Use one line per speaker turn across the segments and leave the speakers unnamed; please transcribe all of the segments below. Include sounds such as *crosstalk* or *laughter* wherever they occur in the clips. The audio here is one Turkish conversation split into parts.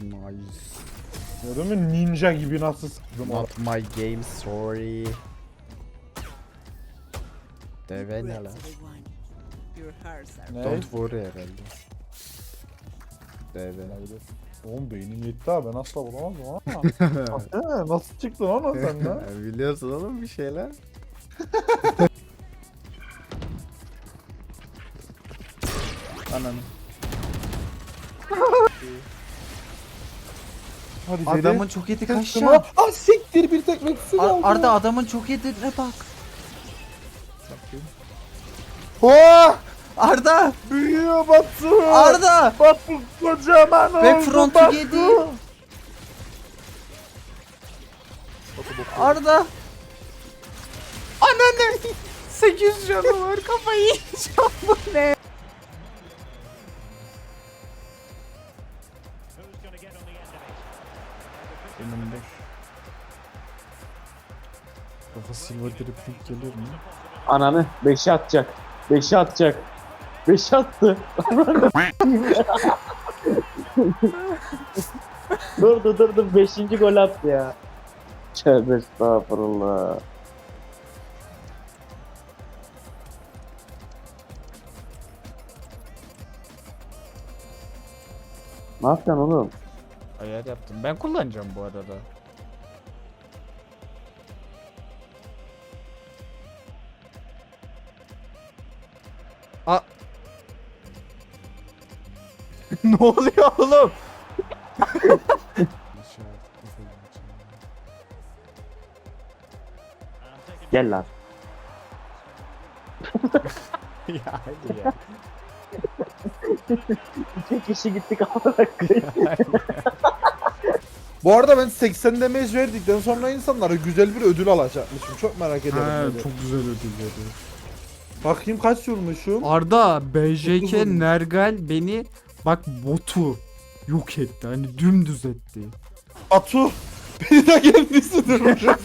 Nice.
Gördün mü ninja gibi nasıl sıktım.
Not my game sorry. Deve ne lan?
Ne?
Don't worry herhalde. Deve.
Oğlum beynim yetti ha ben asla bulamazdım ama. He, *laughs* nasıl çıktın ona sen lan? *laughs*
Biliyorsun oğlum bir şeyler. *laughs* Ananı.
Hadi.
Adamın çok yedi kaçacağım.
Ah siktir bir tek meksi
Ar-
kaldı.
Arda adamın çok yediğine bak.
Oh!
Arda!
Büyüyor Batu.
Arda!
Batu kocaman oldu
Back front'u yedi. Arda! Ananı! 800 canı var kafayı yiyeceğim bu ne? Baba silver dripping gelir mi?
Ananı 5'e atacak. 5'e atacak. 5'e attı. durdu durdu 5. gol attı ya. Tövbe estağfurullah. Ne yapacaksın oğlum?
Ayar yaptım. Ben kullanacağım bu arada. *laughs* ne oluyor oğlum?
Gel lan.
ya hadi ya.
İki kişi gittik koyayım. *laughs*
Bu arada ben 80 damage verdikten sonra insanlara güzel bir ödül alacakmışım. Çok merak ederim. böyle.
güzel ödül veriyor.
Bakayım kaç vurmuşum.
Arda BJK. Nergal beni bak botu yok etti. Hani dümdüz etti.
Batu. *laughs* Beni de kendisi durmuş. *laughs*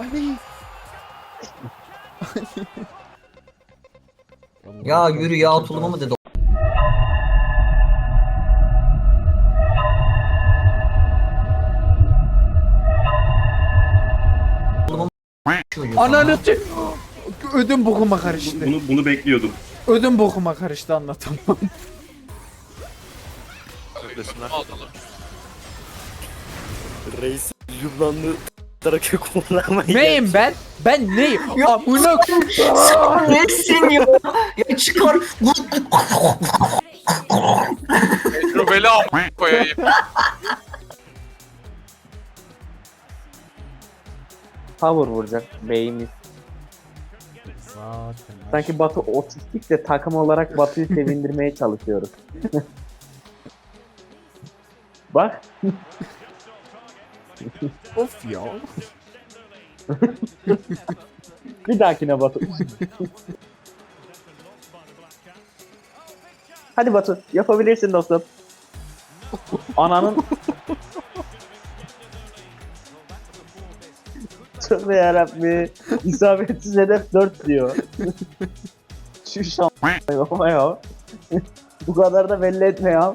Ali.
Ya yürü ya tulumu mu dedi?
Ananı t- Ödüm bokuma karıştı.
Bunu, bunu bekliyordum.
Ödüm bokuma karıştı anlatamam.
Reis Lübnanlı Trakya kullanmayı
Neyim ben? Ben neyim? Amına *laughs*
Nesin ya? Ya çıkar.
Tecrübeli a** koyayım.
Power vuracak beyimiz. Sanki Batu otistik de takım olarak Batu'yu sevindirmeye çalışıyoruz. *laughs* Bak *laughs*
Of ya. *laughs*
bir dahakine Batu. Hadi Batu yapabilirsin dostum. Ananın Tövbe yarabbi. İsabetsiz hedef 4 diyor. Şu şan baba ya. Bu kadar da belli etme ya.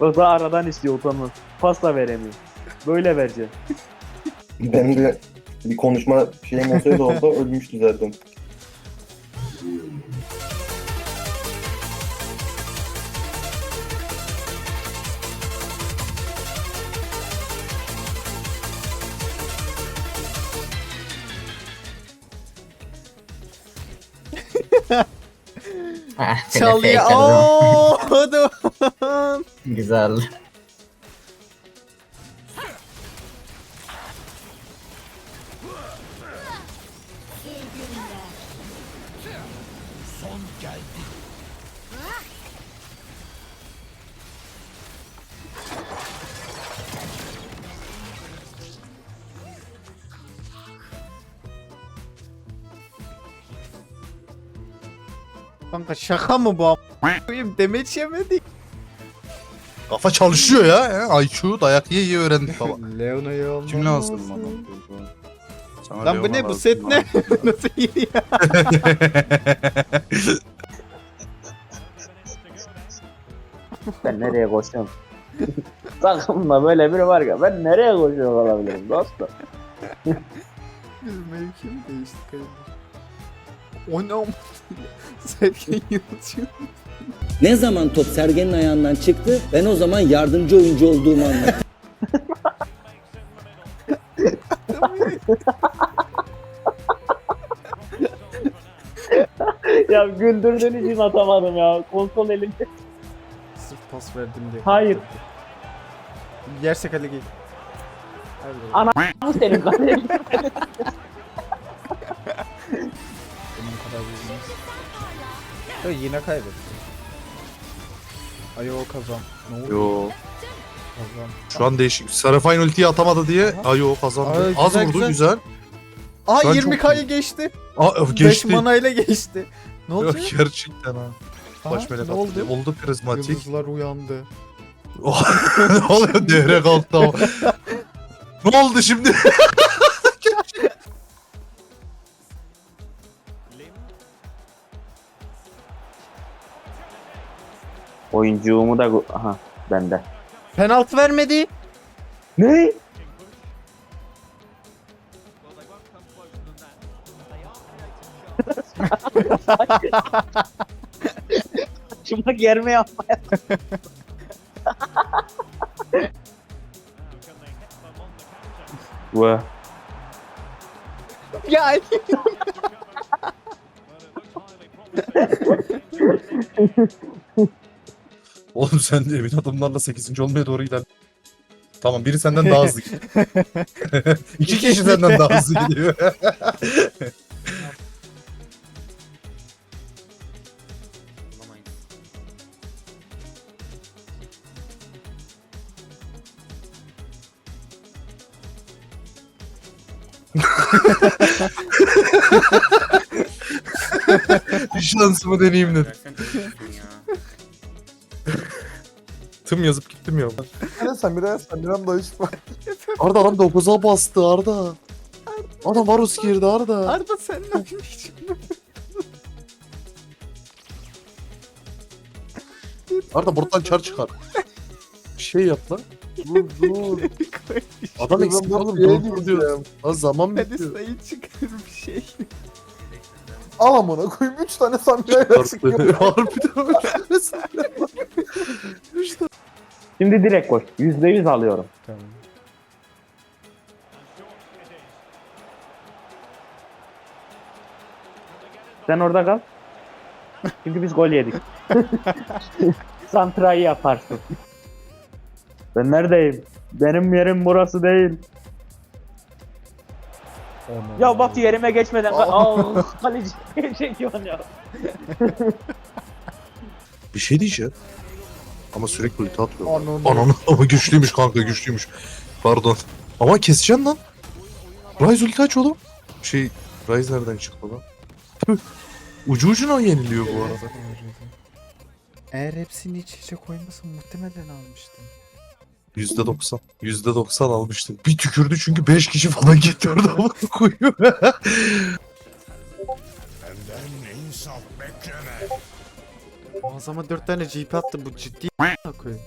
O da aradan istiyor utanmaz. Pasta veremiyor. Böyle vereceksin.
Benim de bir konuşma şeyim olsaydı olsa ölmüştü zaten. *laughs*
Çalıyor.
telefon
Oo, adam.
Güzel.
Kanka şaka mı bu? Koyayım demeç yemedik.
Kafa çalışıyor ya. he. IQ dayak yiye yiye öğrendik baba. *laughs*
Leona'yı almam
Kim lazım bana? Sana
Lan bu ne bu set ne? *laughs* Nasıl geliyor?
Ben nereye koşuyorum? *laughs* Takımda böyle biri var ya ben nereye koşuyor olabilirim dostum?
Biz mevki mi değiştik kardeşim? O ne o? *laughs* Sergen Yalçın.
Ne zaman top Sergen'in ayağından çıktı ben o zaman yardımcı oyuncu olduğumu anladım. *laughs*
ya güldürdüğün için atamadım ya. Konsol elimde.
Sırf pas verdim diye.
Hayır.
Yersek hadi gel.
Ana senin kardeşin. *laughs*
Bilmez. Ya yine kaybetti. Ay o kazan. Ne oldu?
Yo.
Kazan.
Şu an değişik. Sarafine ultiyi atamadı diye. Ayo kazandı.
Ay,
Az
güzel,
vurdu
güzel.
güzel.
Aa
an
20k'yı
çok
geçti.
Aa
5
geçti.
manayla geçti. Ne
Yok,
oldu?
gerçekten ha.
Aha,
Baş melek
ne
attı.
oldu?
Oldu prizmatik.
Yıldızlar uyandı. *laughs*
ne oluyor? Devre kalktı ama. ne oldu şimdi? *laughs*
Oyuncuğumu da... Aha bende.
Penaltı vermedi.
Ne? Şuna germe yapma. Vah.
Ya *laughs* *laughs*
Oğlum sen de emin adımlarla 8. olmaya doğru ilerle. Tamam biri senden daha hızlı gidiyor. *laughs* İki kişi senden daha hızlı gidiyor. *laughs* Bir şansımı deneyeyim dedim. Tım yazıp gittim ya.
Hele Samira, Samira'm da hiç bak.
Arda adam 9'a bastı Arda. Adam Varus girdi Arda.
Arda sen ne oynayacaksın?
Arda buradan çar çıkar. Bir şey yap lan.
Dur dur.
Adam eksik oğlum. Dur dur diyor. Lan zaman
Hadi
bitiyor.
sayı çıkar bir şey.
Al amına koyayım 3 tane Samira'yla *laughs* çıkıyor.
Harbiden
Şimdi direkt koş. Yüzde yüz alıyorum.
Tamam.
Sen orada kal. Çünkü biz gol yedik. *laughs* Santra'yı yaparsın. Ben neredeyim? Benim yerim burası değil. Ya bak yerime geçmeden Aa, kaleci *laughs* çekiyorsun *laughs* ya.
Bir şey diyeceğim. Ama sürekli ulti atıyor.
Ananı.
Ananı ama güçlüymüş kanka güçlüymüş. Pardon. Ama keseceksin lan. Rise ulti aç oğlum. Şey Rise nereden çıktı lan? Tüh. Ucu ucuna yeniliyor bu arada.
Eğer hepsini iç içe koymasam muhtemelen almıştım.
%90. %90 almıştım. Bir tükürdü çünkü 5 kişi falan getirdi ama koyuyor.
Ağzıma 4 tane GP attı bu ciddi koyayım.